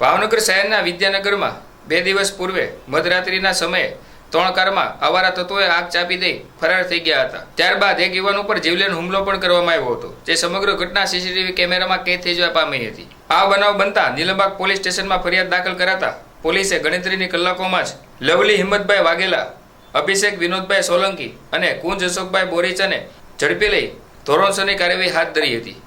ભાવનગર શહેરના વિદ્યાનગરમાં બે દિવસ પૂર્વે મધરાત્રિના સમયે ત્રણ કારમાં અવારા તત્વોએ આગ ચાપી દઈ ફરાર થઈ ગયા હતા. ત્યારબાદ એક યુવાન ઉપર જીવલેણ હુમલો પણ કરવામાં આવ્યો હતો, જે સમગ્ર ઘટના સીસીટીવી કેમેરામાં કેદ થઈ જવા પામી હતી. આ બનાવ બનતા નીલમબાગ પોલીસ સ્ટેશનમાં ફરિયાદ દાખલ કરાતા પોલીસે ગણતરીની કલાકોમાં જ લવલી હિંમતભાઈ વાઘેલા, અભિષેક વિનોદભાઈ સોલંકી અને કુંજ અશોકભાઈ બોરીચાને ઝડપી લઈ ધોરણસરની કાર્યવાહી હાથ ધરી હતી.